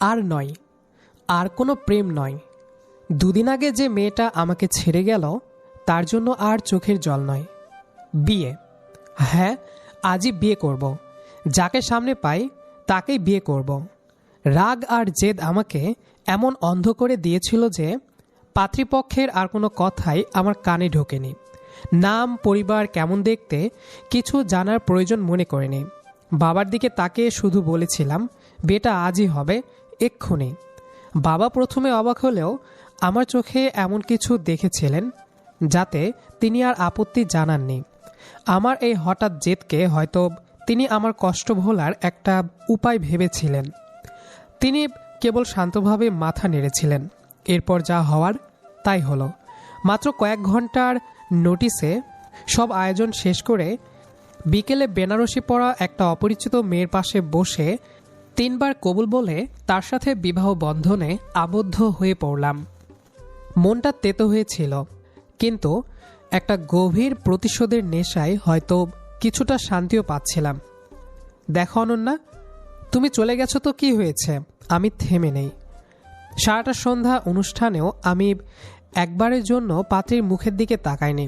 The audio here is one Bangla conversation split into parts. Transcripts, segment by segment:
আর নয়, আর কোনো প্রেম নয়। দুদিন আগে যে মেয়েটা আমাকে ছেড়ে গেল, তার জন্য আর চোখের জল নয়। বিয়ে। হ্যাঁ আজই বিয়ে করব। যাকে সামনে পাই, তাকেই বিয়ে করব। রাগ আর জেদ আমাকে এমন অন্ধ করে দিয়েছিল যে, পাত্রীপক্ষের আর কোনো কথাই আমার কানে ঢোকেনি। নাম, পরিবার কেমন দেখতে, কিছু জানার প্রয়োজন মনে করেনি। বাবার দিকে তাকে শুধু বলেছিলাম বিয়েটা আজই হবে এক্ষুনি। বাবা প্রথমে অবাক হলেও আমার চোখে এমন কিছু দেখেছিলেন যাতে তিনি আর আপত্তি জানাননি। আমার এই হঠাৎ জেদকে হয়তো তিনি আমার কষ্ট ভোলার একটা উপায় ভেবেছিলেন। তিনি কেবল শান্তভাবে মাথা নেড়েছিলেন। এরপর যা হওয়ার তাই হলো। মাত্র কয়েক ঘণ্টার নোটিসে সব আয়োজন শেষ করে বিকেলে বেনারসি পড়া একটা অপরিচিত মেয়ের পাশে বসে তিনবার কবুল বলে তার সাথে বিবাহ বন্ধনে আবদ্ধ হয়ে পড়লাম। মনটা তেতো হয়েছিল, কিন্তু একটা গভীর প্রতিশোধের নেশায় হয়তো কিছুটা শান্তিও পাচ্ছিলাম। দেখো অনন্যা, তুমি চলে গেছো তো কি হয়েছে? আমি থেমে নেই। সারাটা সন্ধ্যা অনুষ্ঠানেও আমি একবারের জন্য পাত্রীর মুখের দিকে তাকাইনি।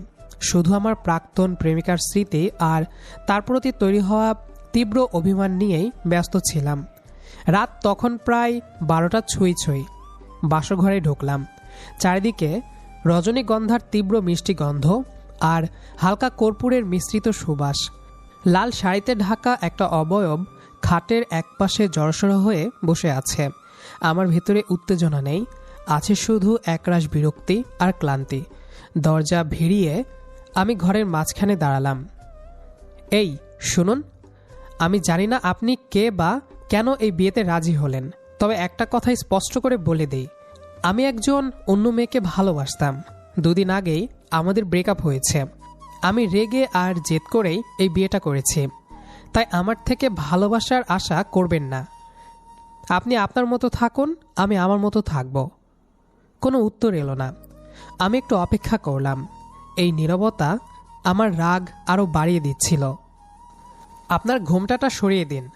শুধু আমার প্রাক্তন প্রেমিকার স্মৃতি আর তার প্রতি তৈরি হওয়া তীব্র অভিমান নিয়েই ব্যস্ত ছিলাম। রাত তখন প্রায় বারোটা ছুঁই ছুঁই। বাসঘরে ঢুকলাম। চারিদিকে রজনীগন্ধার তীব্র মিষ্টি গন্ধ আর হালকা কর্পূরের মিশ্রিত সুবাস। লাল শাড়িতে ঢাকা একটা অবয়ব খাটের একপাশে জড়সড় হয়ে বসে আছে। আমার ভেতরে উত্তেজনা নেই। আছে শুধু একরাশ বিরক্তি আর ক্লান্তি। দরজা ভিড়িয়ে আমি ঘরের মাঝখানে দাঁড়ালাম। এই, শুনুন। আমি জানি না আপনি কে বা কেন এই বিয়েতে রাজি হলেন? তবে একটা কথাই স্পষ্ট করে বলে দেই। আমি একজন অন্য মেয়েকে ভালোবাসতাম। দুদিন আগেই আমাদের ব্রেকআপ হয়েছে। আমি রেগে আর জেদ করেই এই বিয়েটা করেছি। তাই আমার থেকে ভালোবাসার আশা করবেন না। আপনি আপনার মতো থাকুন, আমি আমার মতো থাকব। কোনো উত্তর এলো না। আমি একটু অপেক্ষা করলাম। এই নীরবতা আমার রাগ আরও বাড়িয়ে দিচ্ছিল। আপনার ঘোমটাটা সরিয়ে দিন।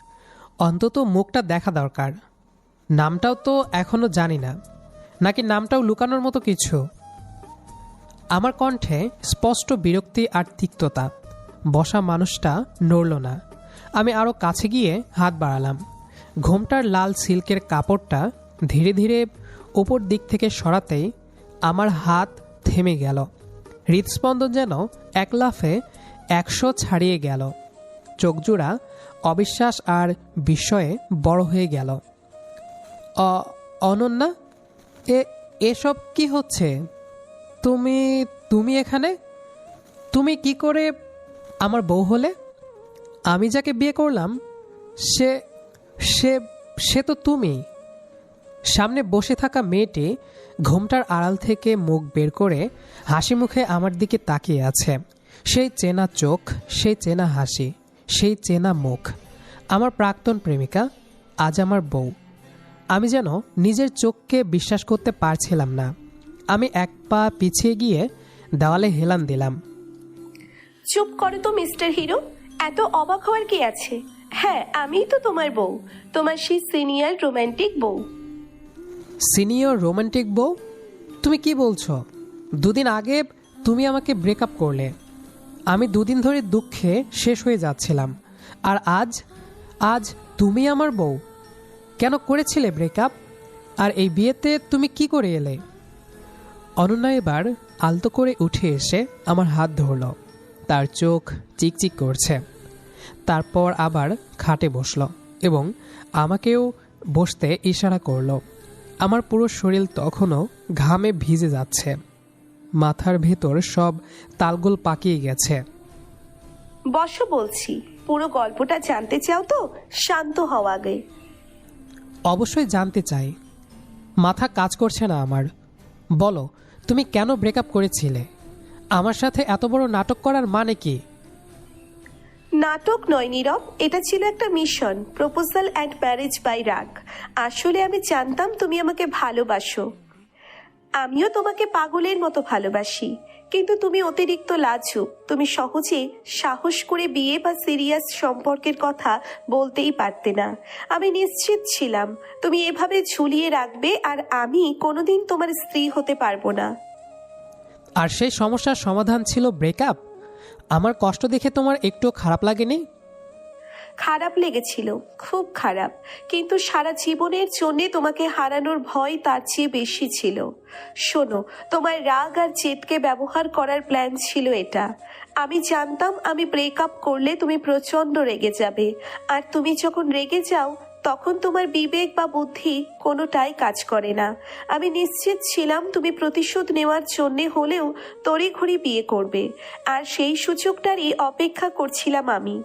অন্তত মুখটা দেখা দরকার। নামটাও তো এখনও জানি না। নাকি নামটাও লুকানোর মতো কিছু? আমার কণ্ঠে স্পষ্ট বিরক্তি আর তিক্ততা। বসা মানুষটা নড়ল না। আমি আরও কাছে গিয়ে হাত বাড়ালাম। ঘোমটার লাল সিল্কের কাপড়টা ধীরে ধীরে ওপর দিক থেকে সরাতেই আমার হাত থেমে গেল। হৃদস্পন্দন যেন এক লাফে একশো ছাড়িয়ে গেল। চোখজোড়া অবিশ্বাস আর বিস্ময়ে বড় হয়ে গেল। অ- অনন্যা, এ, এসব কি হচ্ছে? তুমি তুমি এখানে? তুমি কি করে আমার বউ হলে? আমি যাকে বিয়ে করলাম, সে সে সে তো তুমি। সামনে বসে থাকা মেয়েটি ঘোমটার আড়াল থেকে মুখ বের করে হাসি মুখে আমার দিকে তাকিয়ে আছে। সেই চেনা চোখ, সেই চেনা হাসি। সেই চেনা মুখ। আমার প্রাক্তন প্রেমিকা আজ আমার বউ। আমি যেন নিজের চোখকে বিশ্বাস করতে পারছিলাম না। আমি এক পা পিছিয়ে গিয়ে দেওয়ালে হেলান দিলাম। চুপ করো তো মিস্টার হিরো। এত অবাক হওয়ার কি আছে? হ্যাঁ আমিই তো তোমার বউ। তোমার সেই সিনিয়র রোমান্টিক বউ। সিনিয়র রোমান্টিক বউ? তুমি কি বলছো? দুদিন আগে তুমি আমাকে ব্রেকআপ করলে। আমি দুদিন ধরে দুঃখে শেষ হয়ে যাচ্ছিলাম। আর আজ আজ তুমি আমার বউ। কেন করেছিলে ব্রেকআপ আর এই বিয়েতে তুমি কি করে এলে? অনন্যা এবার আলতো করে উঠে এসে আমার হাত ধরল। তার চোখ চিকচিক করছে। তারপর আবার খাটে বসল এবং আমাকেও বসতে ইশারা করল। আমার পুরো শরীর তখনও ঘামে ভিজে যাচ্ছে। মাথার ভেতর সব তালগোল পাকিয়ে গেছে। বসো বলছি পুরো গল্পটা জানতে চাও তো? শান্ত হও আগে। অবশ্যই জানতে চাই। মাথা কাজ করছে না আমার। বলো তুমি কেন ব্রেকআপ করেছিলে? আমার সাথে এত বড় নাটক করার মানে কি? নাটক নয় নীরব। এটা ছিল একটা mission proposal and marriage by rag. আসলে আমি জানতাম তুমি আমাকে ভালোবাসো। আমিও তোমাকে পাগলের মতো ভালোবাসি। কিন্তু তুমি অতিরিক্ত লাজুক। তুমি সহজে সাহস করে বিয়ে বা সিরিয়াস সম্পর্কের কথা বলতেই পারতে না। আমি নিশ্চিত ছিলাম, তুমি এভাবে ঝুলিয়ে রাখবে আর আমি কোনোদিন তোমার স্ত্রী হতে পারব না। আর সেই সমস্যার সমাধান ছিল ব্রেকআপ আমার কষ্ট দেখে তোমার একটু খারাপ লাগেনি? খারাপ লেগেছিল, খুব খারাপ। কিন্তু সারা জীবনের জন্য তোমাকে হারানোর ভয় তার চেয়ে বেশি ছিল। শোনো, তোমার রাগ আর জেদকে ব্যবহার করার প্ল্যান ছিল এটা। আমি জানতাম আমি ব্রেকআপ করলে তুমি প্রচণ্ড রেগে যাবে। আর তুমি যখন রেগে যাও, তখন তোমার বিবেক বা বুদ্ধি কোনোটাই কাজ করে না। আমি নিশ্চিত ছিলাম তুমি প্রতিশোধ নেওয়ার জন্যে হলেও তড়িঘড়ি বিয়ে করবে। আর সেই সুযোগটারই অপেক্ষা করছিলাম আমি।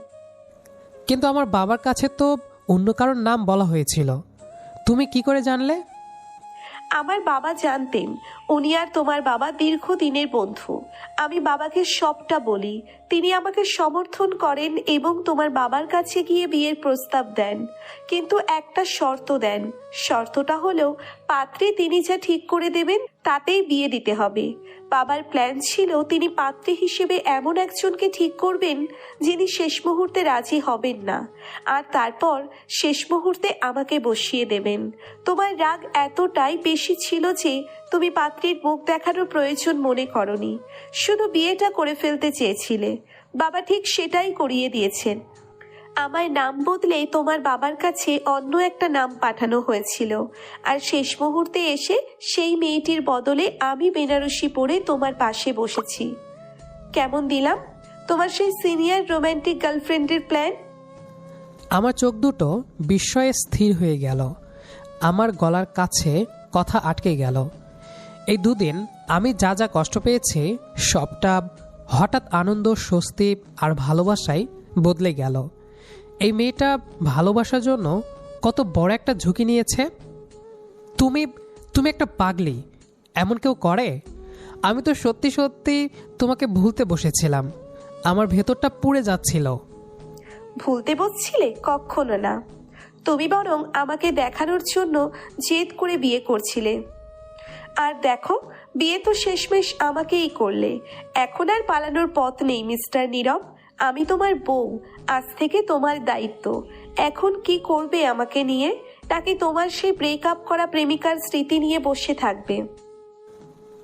কিন্তু আমার বাবার কাছে তো অন্য কারোর নাম বলা হয়েছিল। তুমি কি করে জানলে? আমার বাবা জানতেন। উনি আর তোমার বাবা দীর্ঘদিনের বন্ধু। আমি বাবাকে সবটা বলি। তিনি আমাকে সমর্থন করেন এবং তোমার বাবার কাছে গিয়ে বিয়ের প্রস্তাব দেন। কিন্তু একটা শর্ত দেন। শর্তটা হলো, পাত্রে তিনি যা ঠিক করে দেবেন তাতেই বিয়ে দিতে হবে। বাবার প্ল্যান ছিল তিনি পাত্রী হিসেবে এমন একজনকে ঠিক করবেন যিনি শেষ মুহূর্তে রাজি হবেন না। আর তারপর শেষ মুহূর্তে আমাকে বসিয়ে দেবেন। তোমার রাগ এতটাই বেশি ছিল যে তুমি পাত্রীর মুখ দেখানোর প্রয়োজন মনে করনি। শুধু বিয়েটা করে ফেলতে চেয়েছিলে। বাবা ঠিক সেটাই করিয়ে দিয়েছেন। আমার নাম বদলে তোমার বাবার কাছে অন্য একটা নাম পাঠানো হয়েছিল। আর শেষ মুহূর্তে এসে সেই মেয়েটির বদলে আমি বেনারসি পরে তোমার পাশে বসেছি। কেমন দিলাম? তোমার সেই সিনিয়র রোম্যান্টিক গার্লফ্রেন্ডের প্ল্যান? আমার চোখ দুটো বিস্ময়ে স্থির হয়ে গেল। আমার গলার কাছে কথা আটকে গেল। এই দুদিন আমি যা যা কষ্ট পেয়েছি, সবটা হঠাৎ আনন্দ, স্বস্তি আর ভালোবাসায় বদলে গেল। এই মেয়েটা ভালোবাসার জন্য কত বড় একটা ঝুঁকি নিয়েছে? তুমি তুমি একটা পাগলি, এমন কেউ করে? আমি তো সত্যি সত্যি তোমাকে ভুলতে বসেছিলাম। আমার ভেতরটা পুড়ে যাচ্ছিল। ভুলতে বসছিলে? কখনো না। তুমি বরং আমাকে দেখানোর জন্য জেদ করে বিয়ে করছিলে। আর দেখো, বিয়ে তো শেষমেশ আমাকেই করলে। এখন আর পালানোর পথ নেই, মিস্টার নীরব। আমি তোমার বউ আজ থেকে তোমার দায়িত্ব। এখন কি করবে আমাকে নিয়ে? নাকি তোমার সেই ব্রেকআপ করা প্রেমিকার স্মৃতি নিয়ে বসে থাকবে।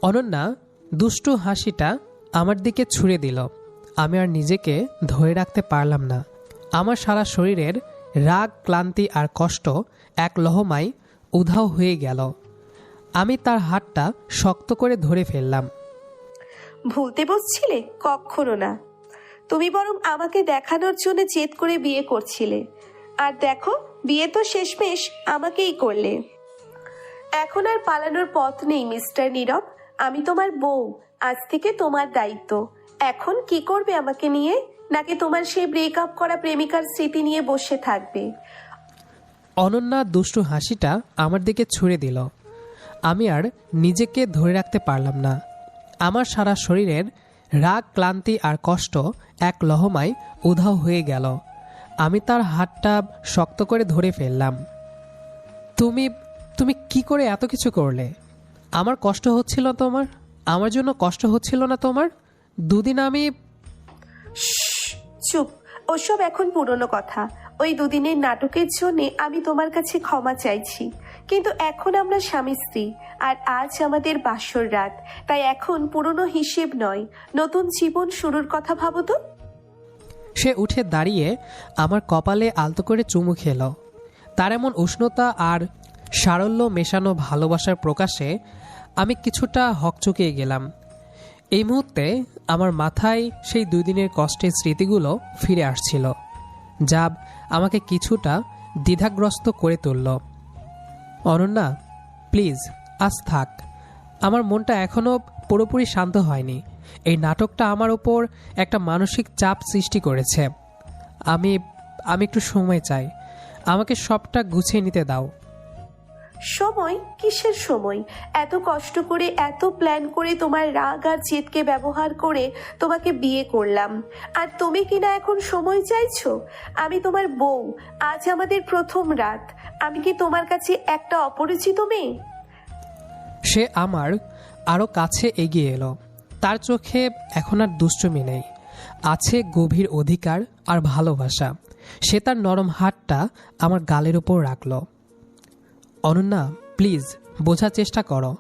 অনন্যা দুষ্টু হাসিটা আমার দিকে ছুঁড়ে দিল। আমি আর নিজেকে ধরে রাখতে পারলাম না। আমার সারা শরীরের রাগ ক্লান্তি আর কষ্ট এক লহমায় উধাও হয়ে গেল। আমি তার হাতটা শক্ত করে ধরে ফেললাম। ভুলতে বসছিলে? কখনো না। তুমি বরং আমাকে দেখানোর জন্য জেদ করে বিয়ে করছিলে। আর দেখো, বিয়ে তো শেষমেশ আমাকেই করলে। এখন আর পালানোর পথ নেই, মিস্টার নীরব। আমি তোমার বউ, আজ থেকে তোমার দায়িত্ব। এখন কি করবে আমাকে নিয়ে? নাকি তোমার সেই ব্রেকআপ করা প্রেমিকার স্মৃতি নিয়ে বসে থাকবে? অনন্যা দুষ্টু হাসিটা আমার দিকে ছুঁড়ে দিল। আমি আর নিজেকে ধরে রাখতে পারলাম না। আমার সারা শরীরের রাগ, ক্লান্তি আর কষ্ট এক লহমায় উধাও হয়ে গেল। আমি তার হাতটা শক্ত করে ধরে ফেললাম। তুমি তুমি কি করে এত কিছু করলে? আমার কষ্ট হচ্ছিল তোমার? আমার জন্য কষ্ট হচ্ছিল না তোমার? দুদিন আমি চুপ। ওসব এখন পুরনো কথা। ওই দুদিনের নাটকের জন্য আমি তোমার কাছে ক্ষমা চাইছি। কিন্তু এখন আমরা স্বামী স্ত্রী, আর আজ আমাদের বাসর রাত। তাই এখন পুরনো হিসেব নয়, নতুন জীবন শুরুর কথা ভাবো তো। সে উঠে দাঁড়িয়ে আমার কপালে আলতো করে চুমু খেল। তার এমন উষ্ণতা আর সারল্য মেশানো ভালোবাসার প্রকাশে আমি কিছুটা হকচকিয়ে গেলাম। এই মুহূর্তে আমার মাথায় সেই দুই দিনের কষ্টের স্মৃতিগুলো ফিরে আসছিল, যা আমাকে কিছুটা দ্বিধাগ্রস্ত করে তুলল। অনন্যা প্লিজ, আজ থাক। আমার মনটা এখনও পুরোপুরি শান্ত হয়নি। এই নাটকটা আমার ওপর একটা মানসিক চাপ সৃষ্টি করেছে। আমি আমি একটু সময় চাই। আমাকে সবটা গুছিয়ে নিতে দাও। সময়? কিসের সময়? এত কষ্ট করে, এত প্ল্যান করে তোমার রাগ আর জেদকে ব্যবহার করে তোমাকে বিয়ে করলাম। আর তুমি কিনা এখন সময় চাইছো? আমি তোমার বউ। আজ আমাদের প্রথম রাত। আমি কি তোমার কাছে একটা অপরিচিত মেয়ে? সে আমার আরও কাছে এগিয়ে এলো। তার চোখে এখন আর দুষ্টমি নেই। আছে গভীর অধিকার আর ভালোবাসা। সে তার নরম হাতটা আমার গালের ওপর রাখল। অনন্যা, প্লিজ, বোঝার চেষ্টা করো।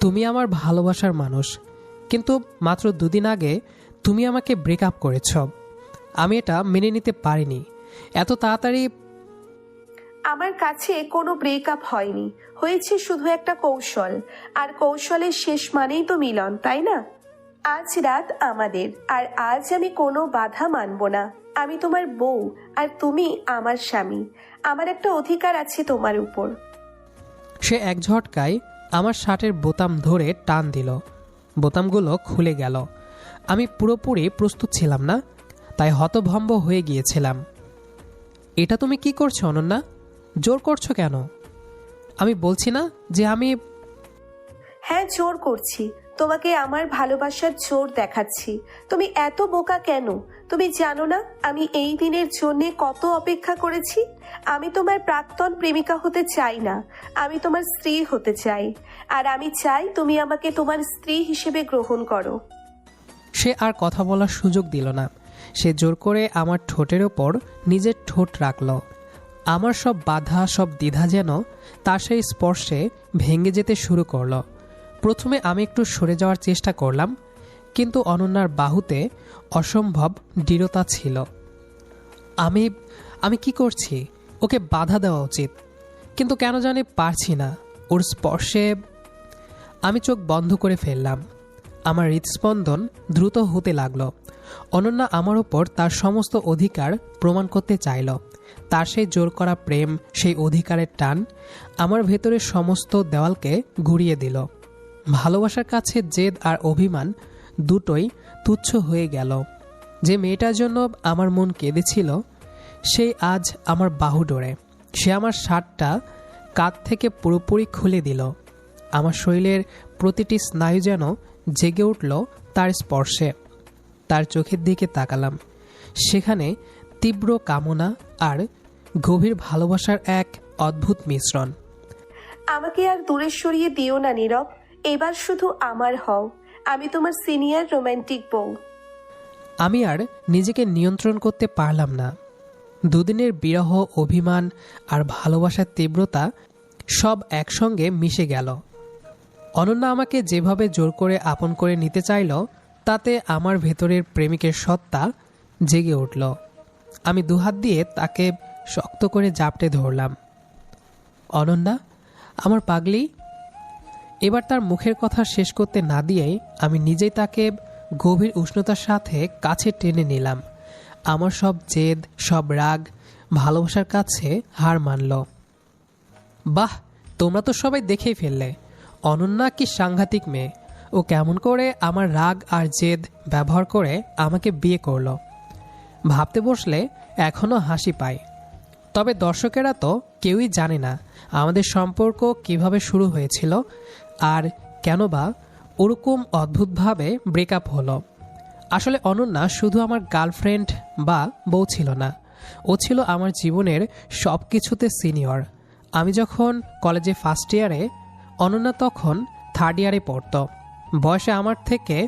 তুমি আমার ভালোবাসার মানুষ। কিন্তু মাত্র দুদিন আগে তুমি আমাকে ব্রেকআপ করেছ। আমি এটা মেনে নিতে পারিনি। এত তাড়াতাড়ি আমার কাছে কোনো ব্রেকআপ হয়নি। হয়েছে শুধু একটা কৌশল। আর কৌশলের শেষ মানেই তো মিলন, তাই না? আজ রাত আমাদের, আর আজ আমি কোনো বাধা মানব না। আমি তোমার বউ, আর তুমি আমার স্বামী। আমার একটা অধিকার আছে তোমার উপর। সে এক ঝটকায় আমার শার্টের বোতাম ধরে টান দিল। বোতামগুলো খুলে গেল। আমি পুরোপুরি প্রস্তুত ছিলাম না, তাই হতভম্ব হয়ে গিয়েছিলাম। এটা তুমি কি করছ, অনন্যা? জোর করছ কেন? আমি বলছি না যে আমি হ্যাঁ জোর করছি। তোমাকে আমার ভালোবাসার জোর দেখাচ্ছি। তুমি এত বোকা কেন? তুমি জানো না আমি এই দিনের জন্য কত অপেক্ষা করেছি? আমি তোমার প্রাক্তন প্রেমিকা হতে চাই না। আমি তোমার স্ত্রী হতে চাই। আর আমি চাই তুমি আমাকে তোমার স্ত্রী হিসেবে গ্রহণ করো। সে আর কথা বলার সুযোগ দিল না। সে জোর করে আমার ঠোঁটের ওপর নিজের ঠোঁট রাখল। আমার সব বাধা, সব দ্বিধা যেন তার সেই স্পর্শে ভেঙে যেতে শুরু করল। প্রথমে আমি একটু সরে যাওয়ার চেষ্টা করলাম, কিন্তু অনন্যার বাহুতে অসম্ভব দৃঢ়তা ছিল। আমি আমি কি করছি? ওকে বাধা দেওয়া উচিত। কিন্তু কেন জানি পারছি না। ওর স্পর্শে আমি চোখ বন্ধ করে ফেললাম। আমার হৃদস্পন্দন দ্রুত হতে লাগল। অনন্যা আমার ওপর তার সমস্ত অধিকার প্রমাণ করতে চাইল। তার সেই জোর করা প্রেম, সেই অধিকারের টান আমার ভেতরের সমস্ত দেওয়ালকে ঘুরিয়ে দিল। ভালোবাসার কাছে জেদ আর অভিমান দুটোই তুচ্ছ হয়ে গেল। যে মেয়েটার জন্য আমার মন কেঁদেছিল সেই আজ আমার বাহু ডোরে। সে আমার শার্টটা কাঁধ থেকে পুরোপুরি খুলে দিল। আমার শরীরের প্রতিটি স্নায়ু যেন জেগে উঠল তার স্পর্শে। তার চোখের দিকে তাকালাম। সেখানে তীব্র কামনা আর গভীর ভালোবাসার এক অদ্ভুত মিশ্রণ। আমাকে আর দূরে সরিয়ে দিও না, নীরব। এবার শুধু আমার হও। আমি তোমার সিনিয়র রোম্যান্টিক বউ। আমি আর নিজেকে নিয়ন্ত্রণ করতে পারলাম না। দুদিনের বিরহ, অভিমান আর ভালোবাসার তীব্রতা সব একসঙ্গে মিশে গেল। অনন্যা আমাকে যেভাবে জোর করে আপন করে নিতে চাইল, তাতে আমার ভেতরের প্রেমিকের সত্তা জেগে উঠল। আমি দুহাত দিয়ে তাকে শক্ত করে জাপটে ধরলাম। অনন্যা, আমার পাগলি এবার তার মুখের কথা শেষ করতে না দিয়েই আমি নিজেই তাকে গভীর উষ্ণতার সাথে কাছে টেনে নিলাম। আমার সব জেদ, সব রাগ, ভালোবাসার কাছে হার মানল। বাহ, তোমরা তো সবাই দেখেই ফেললে। অনন্যা কি সাংঘাতিক মেয়ে। ও কেমন করে আমার রাগ আর জেদ ব্যবহার করে আমাকে বিয়ে করল। ভাবতে বসলে এখনও হাসি পায়। তবে দর্শকেরা তো কেউই জানে না আমাদের সম্পর্ক কীভাবে শুরু হয়েছিল আর কেন বা ওরকম অদ্ভুতভাবে ব্রেকআপ হলো। আসলে অনন্যা শুধু আমার গার্লফ্রেন্ড বা বউ ছিল না, ও ছিল আমার জীবনের সব কিছুতে সিনিয়র আমি যখন কলেজে ফার্স্ট ইয়ারে অনন্যা তখন থার্ড ইয়ারে পড়তো। বয়সে আমার থেকে,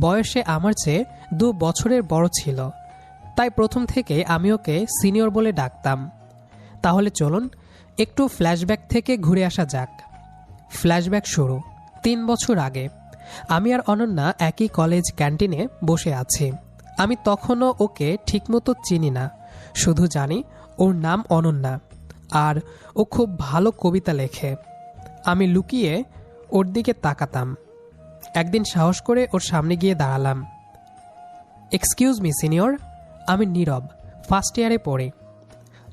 বয়সে আমার চেয়ে দু বছরের বড় ছিল, তাই প্রথম থেকে আমি ওকে সিনিয়র বলে ডাকতাম। তাহলে চলুন, একটু ফ্ল্যাশব্যাক থেকে ঘুরে আসা যাক। ফ্ল্যাশব্যাক শুরু। তিন বছর আগে। আমি আর অনন্যা একই কলেজ ক্যান্টিনে বসে আছি। আমি তখনও ওকে ঠিকমতো চিনি না। শুধু জানি ওর নাম অনন্যা। আর ও খুব ভালো কবিতা লেখে। আমি লুকিয়ে ওর দিকে তাকাতাম। একদিন সাহস করে ওর সামনে গিয়ে দাঁড়ালাম। Excuse me, senior. আমি নীরব। ফার্স্ট ইয়ারে পড়ি।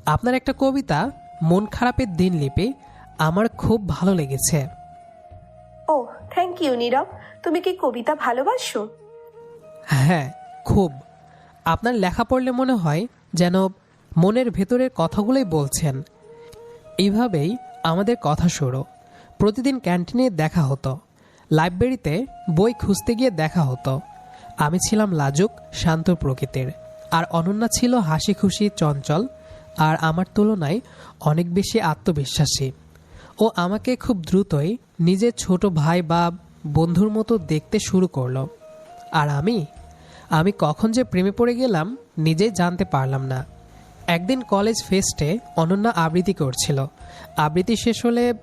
আপনার একটা কবিতা, মন খারাপের দিন লিপি আমার খুব ভালো লেগেছে। ও থ্যাংক ইউ নীরব। তুমি কি কবিতা ভালোবাসো? হ্যাঁ খুব। আপনার লেখা পড়লে মনে হয় যেন মনের ভেতরের কথাগুলোই বলছেন। এইভাবেই আমাদের কথা শুরু। প্রতিদিন ক্যান্টিনে দেখা হতো। লাইব্রেরিতে বই খুঁজতে গিয়ে দেখা হতো। আমি ছিলাম লাজুক শান্ত প্রকৃতির। আর অনন্যা ছিল হাসি খুশি চঞ্চল। আর আমার তুলনায় অনেক বেশি আত্মবিশ্বাসী। ও আমাকে খুব দ্রুতই নিজের ছোট ভাই বা বন্ধুর মতো দেখতে শুরু করল। আর আমি আমি কখন যে প্রেমে পড়ে গেলাম নিজেই জানতে পারলাম না। একদিন কলেজ ফেস্টে অনন্যা আবৃত্তি করছিল। আবৃত্তি শেষ হলে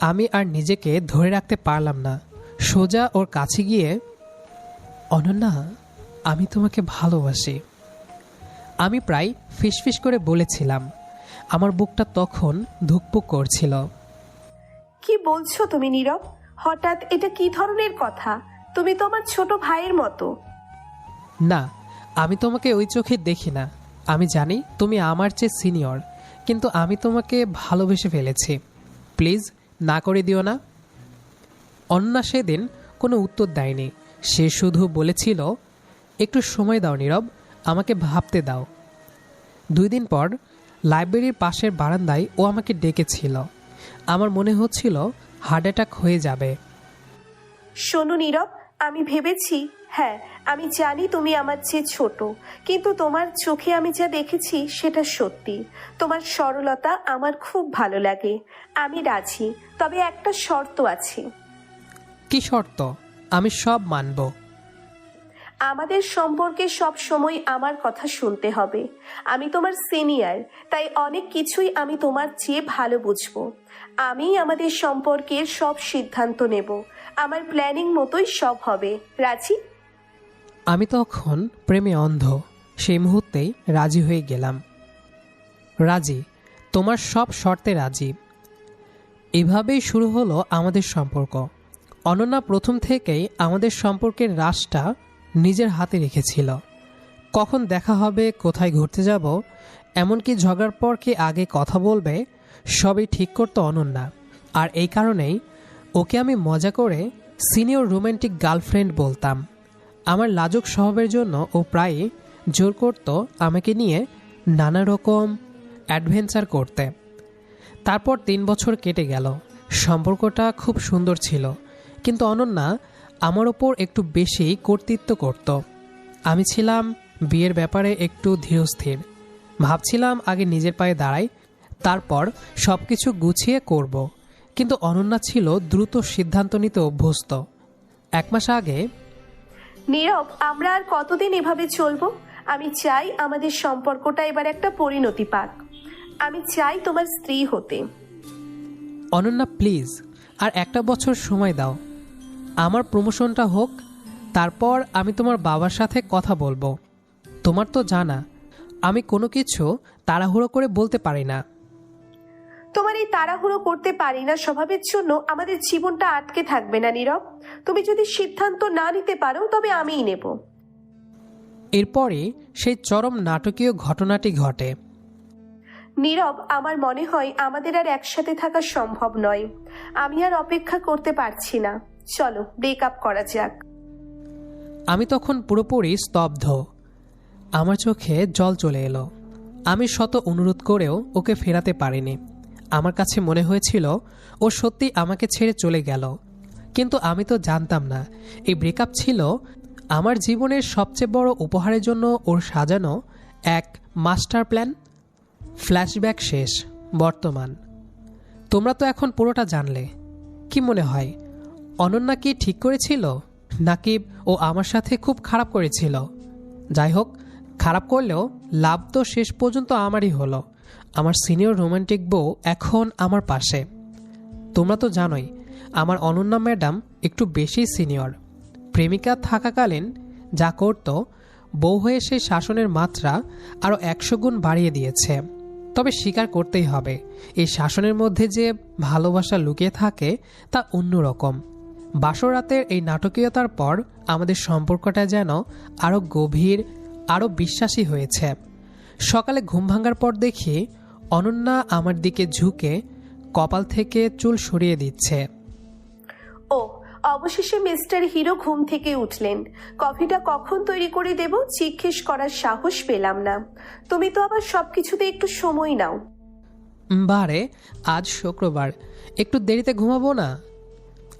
আমি আর নিজেকে ধরে রাখতে পারলাম না। সোজা ওর কাছে গিয়ে, অনন্যা, আমি তোমাকে ভালোবাসি। আমি প্রায় ফিসফিস করে বলেছিলাম। আমার বুকটা তখন ধুকপুক করছিল। কি বলছো তুমি নীরব? হঠাৎ এটা কি ধরনের কথা? তুমি তো আমার ছোট ভাইয়ের মতো। না, আমি তোমাকে ওই চোখে দেখি না। আমি জানি তুমি আমার চেয়ে সিনিয়র, কিন্তু আমি তোমাকে ভালোবেসে ফেলেছি। প্লিজ, না করে দিও না। অন্যা সেদিন কোনো উত্তর দেয়নি। সে শুধু বলেছিল, একটু সময় দাও নীরব, আমাকে ভাবতে দাও। দুই দিন পর, লাইব্রেরির পাশের বারান্দায় ও আমাকে ডেকেছিল। আমার মনে হচ্ছিল হার্ট অ্যাটাক হয়ে যাবে। শোনো নীরব আমি ভেবেছি হ্যাঁ আমি জানি তুমি আমার চেয়ে ছোট কিন্তু তোমার চোখে আমি যা দেখেছি সেটা সত্যি। তোমার সরলতা আমার খুব ভালো লাগে। আমি রাজি তবে একটা শর্ত আছে। কি শর্ত? আমি সব মানব। আমাদের সম্পর্কে সব সময় আমার কথা শুনতে হবে। আমি তোমার সিনিয়র তাই অনেক কিছুই আমি তোমার চেয়ে ভালো বুঝব। আমি আমাদের সম্পর্কের সব সিদ্ধান্ত নেব। আমার প্ল্যানিং মতোই সব হবে। রাজি? আমি তখন প্রেমে অন্ধ। সেই মুহূর্তেই রাজি হয়ে গেলাম। রাজি, তোমার সব শর্তে রাজি। এভাবেই শুরু হলো আমাদের সম্পর্ক। অনন্যা প্রথম থেকেই আমাদের সম্পর্কের রাশটা নিজের হাতে রেখেছিল। কখন দেখা হবে, কোথায় ঘুরতে যাব, এমনকি ঝগড়ার পর কি আগে কথা বলবে সবই ঠিক করতো অনন্যা। আর এই কারণেই ওকে আমি মজা করে সিনিয়র রোমান্টিক গার্লফ্রেন্ড বলতাম। আমার লাজুক স্বভাবের জন্য ও প্রায়ই জোর করত আমাকে নিয়ে নানা রকম অ্যাডভেঞ্চার করতে। তারপর তিন বছর কেটে গেল। সম্পর্কটা খুব সুন্দর ছিল। কিন্তু অনন্যা আমার ওপর একটু বেশি কর্তৃত্ব করত। আমি ছিলাম বিয়ের ব্যাপারে একটু ধীরস্থির। ভাবছিলাম আগে নিজের পায়ে দাঁড়াই তারপর সব কিছু গুছিয়ে করব। কিন্তু অনন্যা ছিল দ্রুত সিদ্ধান্ত নিতে অভ্যস্ত। এক মাস আগে নীরব আমরা আর কতদিন এভাবে চলবো? আমি চাই আমাদের সম্পর্কটা এবার একটা পরিণতি পাক। আমি চাই তোমার স্ত্রী হতে। অনন্যা প্লিজ আর একটা বছর সময় দাও। আমার প্রমোশনটা হোক তারপর আমি তোমার বাবার সাথে কথা বলব। তোমার তো জানা আমি কোনো কিছু তাড়াহুড়ো করে বলতে পারি না। তোমার এই তাড়াহুড়ো করতে পারি না স্বভাবের জন্য আমাদের জীবনটা আটকে থাকবে না নীরব। তুমি যদি সিদ্ধান্ত না নিতে পারো তবে আমিই নেব। এরপরে সেই চরম নাটকীয় ঘটনাটি ঘটে। নীরব আমার মনে হয় আমাদের আর একসাথে থাকা সম্ভব নয়। আমি আর অপেক্ষা করতে পারছি না। চলো ব্রেকআপ করা যাক। আমি তখন পুরোপুরি স্তব্ধ। আমার চোখে জল চলে এলো। আমি শত অনুরোধ করেও ওকে ফেরাতে পারিনি। আমার কাছে মনে হয়েছিল, ও সত্যি আমাকে ছেড়ে চলে গেল। কিন্তু আমি তো জানতাম না। এই ব্রেকআপ ছিল আমার জীবনের সবচেয়ে বড় উপহারের জন্য ওর সাজানো এক মাস্টার প্ল্যান ফ্ল্যাশব্যাক শেষ, বর্তমান। তোমরা তো এখন পুরোটা জানলে। কি মনে হয়, অনন্যা কি ঠিক করেছিল, নাকি ও আমার সাথে খুব খারাপ করেছিল? যাই হোক, খারাপ করলেও লাভ তো শেষ পর্যন্ত আমারই হলো। আমার সিনিয়র রোমান্টিক বউ এখন আমার পাশে। তোমরা তো জানোই, আমার অনন্যা ম্যাডাম একটু বেশি সিনিয়র। প্রেমিকা থাকাকালীন যা করত, বউ হয়ে সেই শাসনের মাত্রা আরও একশো গুণ বাড়িয়ে দিয়েছে। তবে স্বীকার করতেই হবে, এই শাসনের মধ্যে যে ভালোবাসা লুকিয়ে থাকে তা অন্যরকম। বাসরাতের এই নাটকীয়তার পর আমাদের সম্পর্কটা যেন আরও গভীর, আরও বিশ্বাসী হয়েছে। সকালে ঘুম ভাঙার পর দেখি অনন্যা আমার দিকে ঝুঁকে কপাল থেকে চুল সরিয়ে দিচ্ছে। ও অবশেষে মিস্টার হিরো ঘুম থেকে উঠলেন। কফিটা কখন তৈরি করে দেব জিজ্ঞেস করার সাহস পেলাম না। তুমি তো আবার সবকিছুতে একটু সময় নাও। বারে আজ শুক্রবার। একটু দেরিতে ঘুমাবো না?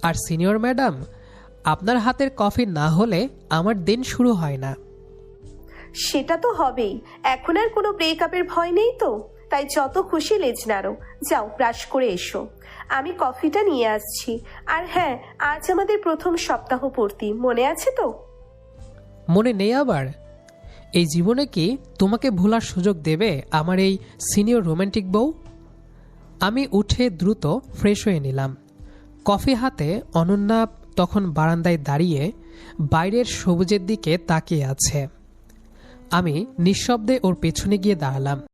আর সিনিয়র ম্যাডাম আপনার হাতের কফি না হলে আমার দিন শুরু হয় না। সেটা তো হবেই। এখন আর কোনো ব্রেকআপের ভয় নেই তো? তাই যত খুশি লেজ নাড়ো। যাও, ব্রাশ করে এসো। আমি কফিটা নিয়ে আসছি। আর হ্যাঁ আজ আমাদের প্রথম সপ্তাহ পূর্তি। মনে আছে তো? মনে নেই আবার? এই জীবনে কি তোমাকে ভোলার সুযোগ দেবে আমার এই সিনিয়র রোমান্টিক বউ? আমি উঠে দ্রুত ফ্রেশ হয়ে নিলাম। কফি হাতে অনন্যা তখন বারান্দায় দাঁড়িয়ে বাইরের সবুজের দিকে তাকিয়ে আছে। আমি নিঃশব্দে ওর পেছনে গিয়ে দাঁড়ালাম।